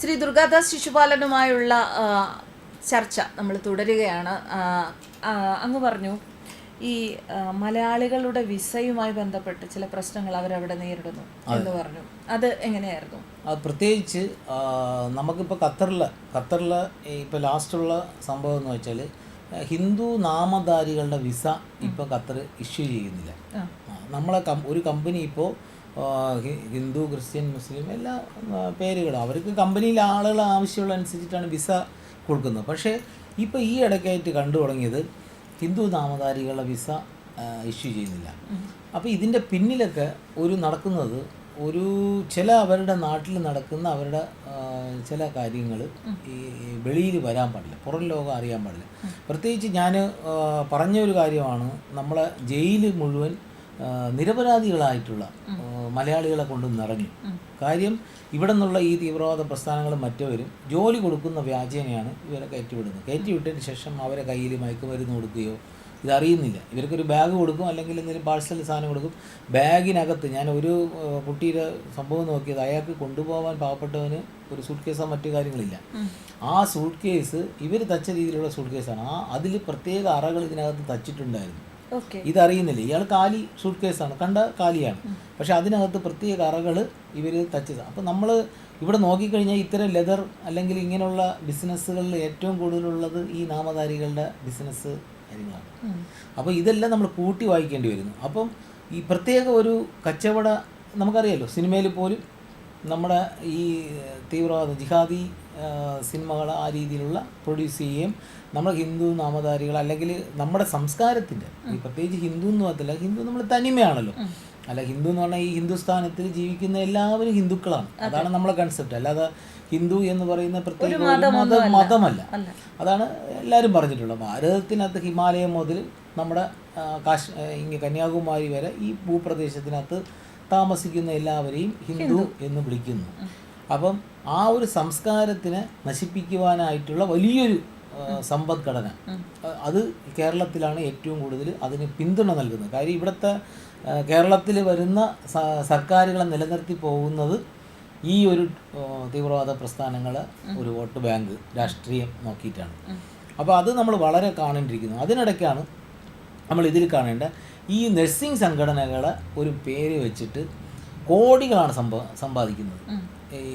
ശ്രീ ദുർഗാദാസ് ശിശുപാലനുമായുള്ള ചർച്ച നമ്മൾ തുടരുകയാണ്. അങ്ങ് പറഞ്ഞു. ഈ മലയാളികളുടെ വിസയുമായി ബന്ധപ്പെട്ട് ചില പ്രശ്നങ്ങൾ അവരവിടെ നേരിടുന്നു എന്ന് പറഞ്ഞു. അത് എങ്ങനെയായിരുന്നു? അത് പ്രത്യേകിച്ച് നമുക്കിപ്പോൾ ഖത്തറിൽ ഖത്തറിൽ ഇപ്പോൾ ലാസ്റ്റുള്ള സംഭവം എന്ന് വെച്ചാൽ ഹിന്ദു നാമധാരികളുടെ വിസ ഇപ്പോൾ ഖത്തർ ഇഷ്യൂ ചെയ്യുന്നില്ല. നമ്മളെ ഒരു കമ്പനി ഇപ്പോൾ ഹിന്ദു ക്രിസ്ത്യൻ മുസ്ലിം എല്ലാ പേരുകളും. അവർക്ക് കമ്പനിയിൽ ആളുകൾ ആവശ്യമുള്ള അനുസരിച്ചിട്ടാണ് വിസ കൊടുക്കുന്നത്. പക്ഷേ ഇപ്പോൾ ഈ ഇടയ്ക്കായിട്ട് കണ്ടു തുടങ്ങിയത് ഹിന്ദു നാമധാരികളുടെ വിസ ഇഷ്യൂ ചെയ്യുന്നില്ല. അപ്പോൾ ഇതിന്റെ പിന്നിലൊക്കെ ഒരു നടക്കുന്നത് ഒരു ചില അവരുടെ നാട്ടിൽ നടക്കുന്ന അവരുടെ ചില കാര്യങ്ങൾ ഈ വെളിയിൽ വരാൻ പാടില്ല. പുറം ലോകം അറിയാൻ പാടില്ല. പ്രത്യേകിച്ച് ഞാൻ പറഞ്ഞ ഒരു കാര്യമാണ് നമ്മളെ ജയിൽ മുഴുവൻ നിരപരാധികളായിട്ടുള്ള മലയാളികളെ കൊണ്ട് നിറഞ്ഞു. കാര്യം ഇവിടെ നിന്നുള്ള ഈ തീവ്രവാദ പ്രസ്ഥാനങ്ങളും മറ്റവരും ജോലി കൊടുക്കുന്ന വ്യാജേനയാണ് ഇവരെ കയറ്റിവിടുന്നത്. കയറ്റിവിട്ടതിന് ശേഷം അവരെ കയ്യിൽ മയക്കുമരുന്ന് കൊടുക്കുകയോ ഇതറിയുന്നില്ല. ഇവർക്കൊരു ബാഗ് കൊടുക്കും അല്ലെങ്കിൽ എന്തെങ്കിലും പാഴ്സൽ സാധനം കൊടുക്കും. ബാഗിനകത്ത് ഞാൻ ഒരു കുട്ടിയുടെ സംഭവം നോക്കിയത് അയാൾക്ക് കൊണ്ടുപോകാൻ പാവപ്പെട്ടവന് ഒരു സൂട്ട് കേസോ മറ്റു കാര്യങ്ങളില്ല. ആ സൂട്ട് കേസ് ഇവർ തച്ച രീതിയിലുള്ള സൂട്ട് കേസാണ് ആ അതിൽ പ്രത്യേക അറകൾ ഇതിനകത്ത് തച്ചിട്ടുണ്ടായിരുന്നു. ഇതറിയുന്നില്ല. ഇയാൾ കാലി സൂട്ട് കേസാണ് കണ്ട കാലിയാണ്. പക്ഷെ അതിനകത്ത് പ്രത്യേക അറകൾ ഇവർ തച്ചതാണ് അപ്പം നമ്മൾ ഇവിടെ നോക്കിക്കഴിഞ്ഞാൽ ഇത്തരം ലെതർ അല്ലെങ്കിൽ ഇങ്ങനെയുള്ള ബിസിനസ്സുകളിൽ ഏറ്റവും കൂടുതലുള്ളത് ഈ നാമധാരികളുടെ ബിസിനസ് കാര്യങ്ങളാണ്. അപ്പോൾ ഇതെല്ലാം നമ്മൾ കൂട്ടി വായിക്കേണ്ടി വരുന്നു. അപ്പം ഈ പ്രത്യേക ഒരു കച്ചവട നമുക്കറിയാലോ. സിനിമയിൽ പോലും നമ്മുടെ ഈ തീവ്രവാദ ജിഹാദി സിനിമകൾ ആ രീതിയിലുള്ള പ്രൊഡ്യൂസ് ചെയ്യുകയും നമ്മുടെ ഹിന്ദു നാമധാരികൾ അല്ലെങ്കിൽ നമ്മുടെ സംസ്കാരത്തിന്റെ ഈ പ്രത്യേകിച്ച് ഹിന്ദു എന്ന് പറയത്തില്ല ഹിന്ദു നമ്മൾ തനിമയാണല്ലോ. അല്ല ഹിന്ദു എന്ന് പറഞ്ഞാൽ ഈ ഹിന്ദുസ്ഥാനത്തിൽ ജീവിക്കുന്ന എല്ലാവരും ഹിന്ദുക്കളാണ്. അതാണ് നമ്മളെ കൺസെപ്റ്റ് അല്ലാതെ ഹിന്ദു എന്ന് പറയുന്ന പ്രത്യേക മത മതമല്ല. അതാണ് എല്ലാവരും പറഞ്ഞിട്ടുള്ളത്. ഭാരതത്തിനകത്ത് ഹിമാലയം മുതൽ നമ്മുടെ കാശ് ഇങ്ങനെ ഇങ്ങ് കന്യാകുമാരി വരെ ഈ ഭൂപ്രദേശത്തിനകത്ത് താമസിക്കുന്ന എല്ലാവരെയും ഹിന്ദു എന്ന് വിളിക്കുന്നു. അപ്പം ആ ഒരു സംസ്കാരത്തിനെ നശിപ്പിക്കുവാനായിട്ടുള്ള വലിയൊരു സമ്പദ്ഘടന. അത് കേരളത്തിലാണ് ഏറ്റവും കൂടുതൽ അതിന് പിന്തുണ നൽകുന്നത്. കാര്യം ഇവിടുത്തെ കേരളത്തിൽ വരുന്ന സ- സർക്കാരുകളെ നിലനിർത്തി പോകുന്നത് ഈ ഒരു തീവ്രവാദ പ്രസ്ഥാനങ്ങൾ ഒരു വോട്ട് ബാങ്ക് രാഷ്ട്രീയം നോക്കിയിട്ടാണ്. അപ്പോൾ അത് നമ്മൾ വളരെ കാണേണ്ടിയിരിക്കുന്നു. അതിനിടയ്ക്കാണ് നമ്മൾ ഇതിൽ കാണേണ്ട ഈ നഴ്സിംഗ് സംഘടനകൾ ഒരു പേര് വെച്ചിട്ട് കോടികളാണ് സമ്പ സമ്പാദിക്കുന്നത്.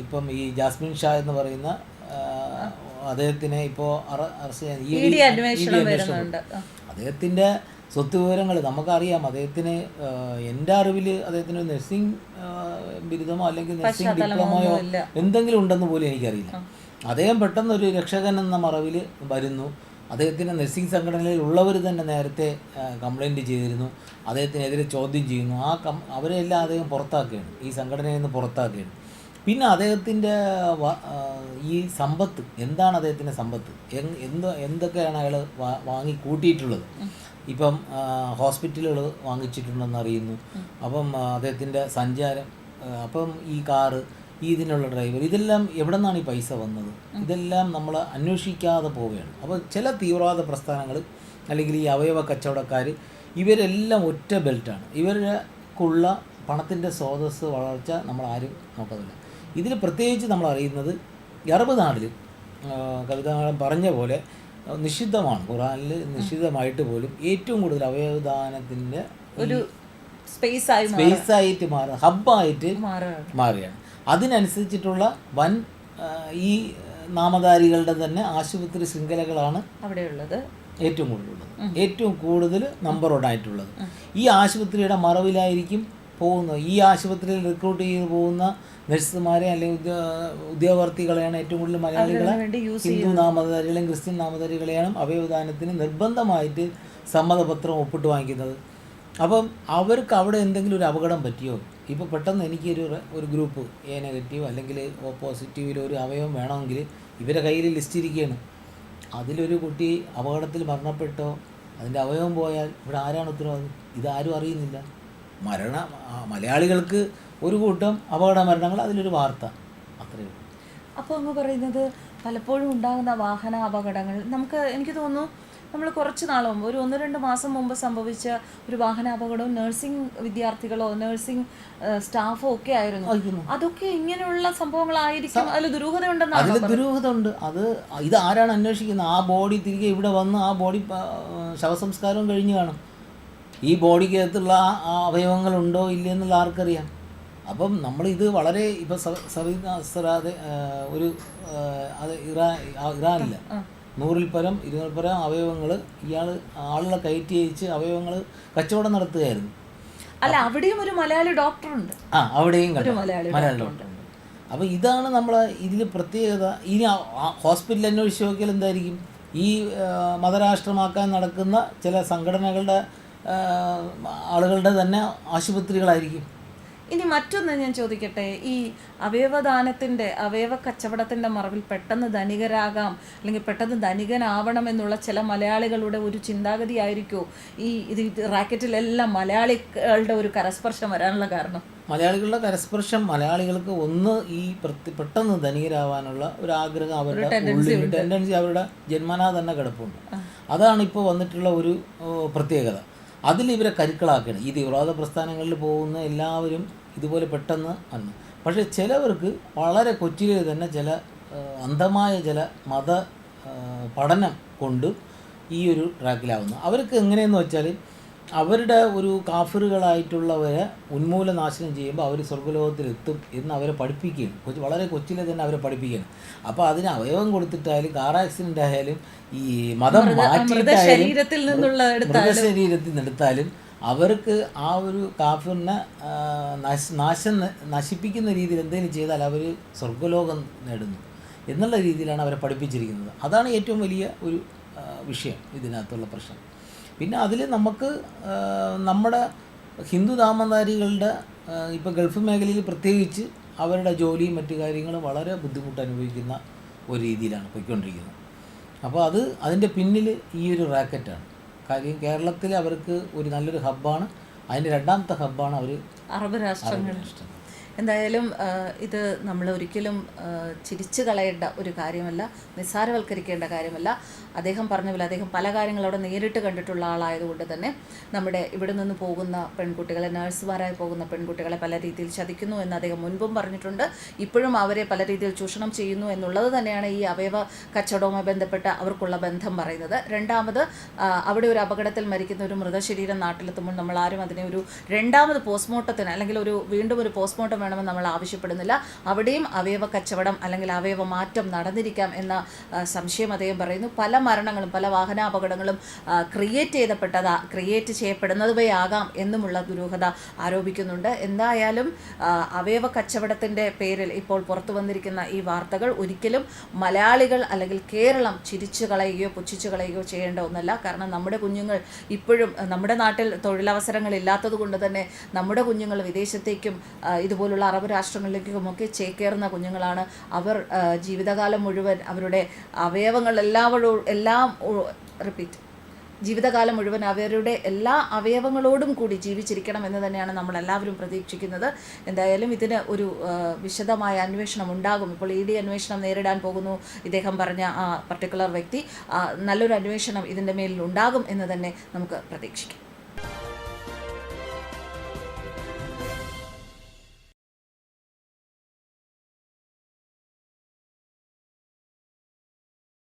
ഇപ്പം ഈ ജാസ്മിൻ ഷാ എന്ന് പറയുന്ന അദ്ദേഹത്തിനെ ഇപ്പോൾ അദ്ദേഹത്തിന്റെ സ്വത്ത് വിവരങ്ങൾ നമുക്കറിയാം. അദ്ദേഹത്തിന് എന്റെ അറിവിൽ അദ്ദേഹത്തിന് നഴ്സിംഗ് ബിരുദമോ അല്ലെങ്കിൽ നഴ്സിംഗ് ഡിപ്ലോമയോ. എന്തെങ്കിലും ഉണ്ടെന്ന് പോലും എനിക്കറിയില്ല. അദ്ദേഹം പെട്ടെന്ന് ഒരു രക്ഷകൻ എന്ന മറവിൽ വരുന്നു. അദ്ദേഹത്തിന്റെ നഴ്സിംഗ് സംഘടനയിൽ ഉള്ളവർ തന്നെ നേരത്തെ കംപ്ലൈന്റ് ചെയ്തിരുന്നു. അദ്ദേഹത്തിനെതിരെ ചോദ്യം ചെയ്യുന്നു. ആ കം അവരെല്ലാം അദ്ദേഹം പുറത്താക്കുകയാണ്. ഈ സംഘടനയിൽ നിന്ന് പുറത്താക്കുകയാണ്. പിന്നെ അദ്ദേഹത്തിന്റെ ഈ സമ്പത്ത് എന്താണ് അദ്ദേഹത്തിന്റെ സമ്പത്ത്? എന്ത് എന്തൊക്കെയാണ് അയാൾ വാങ്ങി കൂട്ടിയിട്ടുള്ളത്? ഇപ്പം ഹോസ്പിറ്റലുകൾ വാങ്ങിച്ചിട്ടുണ്ടെന്ന് അറിയുന്നു. അപ്പം അദ്ദേഹത്തിന്റെ സഞ്ചാരം അപ്പം ഈ കാറ് ഈ ഇതിനുള്ള ഡ്രൈവർ ഇതെല്ലാം എവിടെ നിന്നാണ് ഈ പൈസ വന്നത്? ഇതെല്ലാം നമ്മൾ അന്വേഷിക്കാതെ പോവുകയാണ്. അപ്പോൾ ചില തീവ്രവാദ പ്രസ്ഥാനങ്ങൾ അല്ലെങ്കിൽ ഈ അവയവ കച്ചവടക്കാർ ഇവരെല്ലാം ഒറ്റ ബെൽറ്റാണ് ഇവർക്കുള്ള പണത്തിന്റെ സ്രോതസ് വളർച്ച നമ്മൾ ആരും നോക്കുന്നില്ല ഇതിൽ പ്രത്യേകിച്ച് നമ്മൾ അറിയുന്നത് അറബ് നാട്ടിൽ കവിത പറഞ്ഞ പോലെ നിഷിദ്ധമാണ്. ഖുറാനിൽ നിഷിദ്ധമായിട്ട് പോലും ഏറ്റവും കൂടുതൽ അവയവദാനത്തിന്റെ ഒരു സ്പേസ് ആയി സ്പേസ് ആയിട്ട് മാറുക. ഹബ്ബായിട്ട് മാറുകയാണ്. അതിനനുസരിച്ചിട്ടുള്ള വൻ ഈ നാമധാരികളുടെ തന്നെ ആശുപത്രി ശൃംഖലകളാണ് അവിടെയുള്ളത്. ഏറ്റവും കൂടുതലുള്ളത്. ഏറ്റവും കൂടുതൽ നമ്പർ ആയിട്ടുള്ളത് ഈ ആശുപത്രിയുടെ മറവിലായിരിക്കും പോകുന്നത്. ഈ ആശുപത്രിയിൽ റിക്രൂട്ട് ചെയ്ത് പോകുന്ന നഴ്സുമാരെ അല്ലെങ്കിൽ ഉദ്യോ- ഉദ്യോഗാർത്ഥികളെയാണ് ഏറ്റവും കൂടുതൽ മലയാളികളെ ഹിന്ദു നാമധാരികളെയും ക്രിസ്ത്യൻ നാമധാരികളെയാണ് അവയവദാനത്തിന് നിർബന്ധമായിട്ട് സമ്മതപത്രം ഒപ്പിട്ട് വാങ്ങിക്കുന്നത്. അപ്പം അവർക്ക് അവിടെ എന്തെങ്കിലും ഒരു അപകടം പറ്റിയോ? ഇപ്പോൾ പെട്ടെന്ന് എനിക്കൊരു ഒരു ഗ്രൂപ്പ് എ നെഗറ്റീവ് അല്ലെങ്കിൽ ഓ പോസിറ്റീവിൽ ഒരു അവയവം വേണമെങ്കിൽ ഇവരെ കയ്യിൽ ലിസ്റ്റ് ഇരിക്കുകയാണ് അതിലൊരു കുട്ടി അപകടത്തിൽ മരണപ്പെട്ടോ അതിന്റെ അവയവം പോയാൽ ഇവിടെ ആരാണ് ഉത്തരവാദി? ഇതാരും അറിയുന്നില്ല. മരണ മലയാളികൾക്ക് ഒരു കൂട്ടം അപകട മരണങ്ങൾ അതിലൊരു വാർത്ത. അത്രയേ ഉള്ളൂ. അപ്പോൾ അങ്ങ് പറയുന്നത് പലപ്പോഴും ഉണ്ടാകുന്ന വാഹന അപകടങ്ങൾ നമുക്ക് എനിക്ക് തോന്നുന്നു നമ്മൾ കുറച്ച് നാൾ മുമ്പ് ഒരു ഒന്ന് രണ്ട് മാസം മുമ്പ് സംഭവിച്ച ഒരു വാഹനാപകടവും നഴ്സിംഗ് വിദ്യാർത്ഥികളോ നഴ്സിംഗ് സ്റ്റാഫോ ഒക്കെ ആയിരുന്നു. അതൊക്കെ ഇങ്ങനെയുള്ള സംഭവങ്ങളായിരിക്കും അതിൽ ദുരൂഹത ഉണ്ടെന്നാണ് അതിൽ ദുരൂഹത ഉണ്ട് അത് ഇത് ആരാണ് അന്വേഷിക്കുന്നത് ആ ബോഡി തിരികെ ഇവിടെ വന്ന് ആ ബോഡി ശവസംസ്കാരം ശവസംസ്കാരവും കഴിഞ്ഞു കാണും. ഈ ബോഡിക്കകത്തുള്ള ആ ആ അവയവങ്ങളുണ്ടോ ഇല്ലയെന്നുള്ള ആർക്കറിയാം. അപ്പം നമ്മൾ ഇത് വളരെ ഇപ്പം അസ്രാദ് ഒരു അത് ഇറാ ഇറാനില്ല നൂറിൽ പരം ഇരുന്നൂറിൽ പരം അവയവങ്ങൾ ഇയാൾ ആളുകളെ കയറ്റി അയച്ച് അവയവങ്ങൾ കച്ചവടം നടത്തുകയായിരുന്നു. അല്ല അവിടെയും ഒരു മലയാളി ഡോക്ടറുണ്ട് ആ അവിടെയും മലയാളി ഡോക്ടർ ഡോക്ടറുണ്ട് അപ്പോൾ ഇതാണ് നമ്മളെ ഇതിൽ പ്രത്യേകത. ഇനി ഹോസ്പിറ്റൽ അന്വേഷിച്ച് നോക്കിയാൽ എന്തായിരിക്കും? ഈ മതരാഷ്ട്രമാക്കാൻ നടക്കുന്ന ചില സംഘടനകളുടെ ആളുകളുടെ തന്നെ ആശുപത്രികളായിരിക്കും. ഇനി മറ്റൊന്ന് ഞാൻ ചോദിക്കട്ടെ? ഈ അവയവദാനത്തിന്റെ അവയവ കച്ചവടത്തിന്റെ മറവിൽ പെട്ടെന്ന് ധനികരാകാം അല്ലെങ്കിൽ പെട്ടെന്ന് ധനികനാവണം എന്നുള്ള ചില മലയാളികളുടെ ഒരു ചിന്താഗതി ആയിരിക്കുമോ ഈ ഇത് റാക്കറ്റിലെല്ലാം മലയാളികളുടെ ഒരു കരസ്പർശം വരാനുള്ള കാരണം? മലയാളികളുടെ കരസ്പർശം മലയാളികൾക്ക് ഒന്ന് ഈ പ്രത്യ- പെട്ടെന്ന് ധനികരാവാനുള്ള ഒരു ആഗ്രഹം അവരുടെ ടെൻഡൻസി അവരുടെ ജന്മനാ തന്നെ കിടപ്പുണ്ട്. അതാണ് ഇപ്പോൾ വന്നിട്ടുള്ള ഒരു പ്രത്യേകത. അതിൽ ഇവരെ കരുക്കളാക്കണം ഈ തീവ്രവാദ പ്രസ്ഥാനങ്ങളിൽ പോകുന്ന എല്ലാവരും ഇതുപോലെ പെട്ടെന്ന് വന്നു. പക്ഷേ ചിലവർക്ക് വളരെ കൊച്ചിയിൽ തന്നെ ചില അന്ധമായ ചില മത പഠനം കൊണ്ട് ഈ ഒരു ട്രാക്കിലാവുന്നു അവർക്ക് എങ്ങനെയെന്ന് വെച്ചാൽ അവരുടെ ഒരു കാഫറുകളായിട്ടുള്ളവരെ ഉന്മൂലനാശനം ചെയ്യുമ്പോൾ അവർ സ്വർഗലോകത്തിലെത്തും എന്ന് അവരെ പഠിപ്പിക്കുകയും കൊച്ചു വളരെ കൊച്ചിലെ തന്നെ അവരെ പഠിപ്പിക്കുകയാണ്. അപ്പോൾ അതിന് അവയവം കൊടുത്തിട്ടായാലും കാർ ആക്സിഡന്റ് ആയാലും ഈ മതം മാറ്റിയിട്ടായാലും ശരീരത്തിൽ നിന്നുള്ള ശരീരത്തിൽ നിന്നെടുത്താലും അവർക്ക് ആ ഒരു കാഫിറിനെ നാശം നശിപ്പിക്കുന്ന രീതിയിൽ എന്തെങ്കിലും ചെയ്താൽ അവർ സ്വർഗലോകം നേടുന്നു എന്നുള്ള രീതിയിലാണ് അവരെ പഠിപ്പിച്ചിരിക്കുന്നത്. അതാണ് ഏറ്റവും വലിയ ഒരു വിഷയം ഇതിനകത്തുള്ള പ്രശ്നം. പിന്നെ അതിൽ നമുക്ക് നമ്മുടെ ഹിന്ദു നാമധാരികളുടെ ഇപ്പോൾ ഗൾഫ് മേഖലയിൽ പ്രത്യേകിച്ച് അവരുടെ ജോലിയും മറ്റു കാര്യങ്ങളും വളരെ ബുദ്ധിമുട്ട് അനുഭവിക്കുന്ന ഒരു രീതിയിലാണ് പോയിക്കൊണ്ടിരിക്കുന്നത്. അപ്പോൾ അത് അതിന്റെ പിന്നിൽ ഈ ഒരു റാക്കറ്റാണ്. കാര്യം കേരളത്തിൽ അവർക്ക് ഒരു നല്ലൊരു ഹബ്ബാണ്. അതിന്റെ രണ്ടാമത്തെ ഹബ്ബാണ് അവർ അറബ് രാഷ്ട്രങ്ങൾ. എന്തായാലും ഇത് നമ്മൾ ഒരിക്കലും ചിരിച്ചു കളയേണ്ട ഒരു കാര്യമല്ല നിസ്സാരവൽക്കരിക്കേണ്ട കാര്യമല്ല. അദ്ദേഹം പറഞ്ഞ പോലെ അദ്ദേഹം പല കാര്യങ്ങൾ അവിടെ നേരിട്ട് കണ്ടിട്ടുള്ള ആളായതുകൊണ്ട് തന്നെ നമ്മുടെ ഇവിടെ നിന്ന് പോകുന്ന പെൺകുട്ടികളെ നഴ്സുമാരായി പോകുന്ന പെൺകുട്ടികളെ പല രീതിയിൽ ചതിക്കുന്നു എന്ന് അദ്ദേഹം മുൻപും പറഞ്ഞിട്ടുണ്ട്. ഇപ്പോഴും അവരെ പല രീതിയിൽ ചൂഷണം ചെയ്യുന്നു എന്നുള്ളത് തന്നെയാണ് ഈ അവയവ കച്ചവടവുമായി ബന്ധപ്പെട്ട് അവർക്കുള്ള ബന്ധം പറയുന്നത്. രണ്ടാമത് അവിടെ ഒരു അപകടത്തിൽ മരിക്കുന്ന ഒരു മൃതശരീരം നാട്ടിലെത്തുമ്പോൾ നമ്മൾ ആരും അതിനെ ഒരു രണ്ടാമത് പോസ്റ്റ്മോർട്ടത്തിന് അല്ലെങ്കിൽ ഒരു വീണ്ടും ഒരു പോസ്റ്റ്മോർട്ടം വേണമെന്ന് നമ്മൾ ആവശ്യപ്പെടുന്നില്ല. അവിടെയും അവയവ കച്ചവടം അല്ലെങ്കിൽ അവയവ മാറ്റം നടന്നിരിക്കാം എന്ന സംശയം അദ്ദേഹം പറയുന്നു. പല മരണങ്ങളും പല വാഹനാപകടങ്ങളും ക്രിയേറ്റ് ചെയ്തപ്പെട്ടതാ ക്രിയേറ്റ് ചെയ്യപ്പെടുന്നതുവയാകാം എന്നുമുള്ള ദുരൂഹത ആരോപിക്കുന്നുണ്ട്. എന്തായാലും അവയവ കച്ചവടത്തിന്റെ പേരിൽ ഇപ്പോൾ പുറത്തു വന്നിരിക്കുന്ന ഈ വാർത്തകൾ ഒരിക്കലും മലയാളികൾ അല്ലെങ്കിൽ കേരളം ചിരിച്ചു കളയുകയോ പുച്ഛിച്ചു കളയുകയോ ചെയ്യേണ്ട ഒന്നല്ല. കാരണം നമ്മുടെ കുഞ്ഞുങ്ങൾ ഇപ്പോഴും നമ്മുടെ നാട്ടിൽ തൊഴിലവസരങ്ങൾ ഇല്ലാത്തത് കൊണ്ട് തന്നെ നമ്മുടെ കുഞ്ഞുങ്ങൾ വിദേശത്തേക്കും ഇതുപോലുള്ള അറബ് രാഷ്ട്രങ്ങളിലേക്കും ഒക്കെ ചേക്കേറുന്ന കുഞ്ഞുങ്ങളാണ്. അവർ ജീവിതകാലം മുഴുവൻ അവരുടെ അവയവങ്ങൾ എല്ലാവരും എല്ലാം റിപ്പീറ്റ് ജീവിതകാലം മുഴുവൻ അവരുടെ എല്ലാ അവയവങ്ങളോടും കൂടി ജീവിച്ചിരിക്കണം എന്ന് തന്നെയാണ് നമ്മൾ എല്ലാവരും പ്രതീക്ഷിക്കുന്നത്. എന്തായാലും ഇതിന് ഒരു വിശദമായ അന്വേഷണം ഉണ്ടാകും. ഇപ്പോൾ ഇ ഡി അന്വേഷണം നേരിടാൻ പോകുന്നു. ഇദ്ദേഹം പറഞ്ഞ ആ പർട്ടിക്കുലർ വ്യക്തി. നല്ലൊരു അന്വേഷണം ഇതിന്റെ മേലിൽ ഉണ്ടാകും എന്ന് തന്നെ നമുക്ക് പ്രതീക്ഷിക്കാം.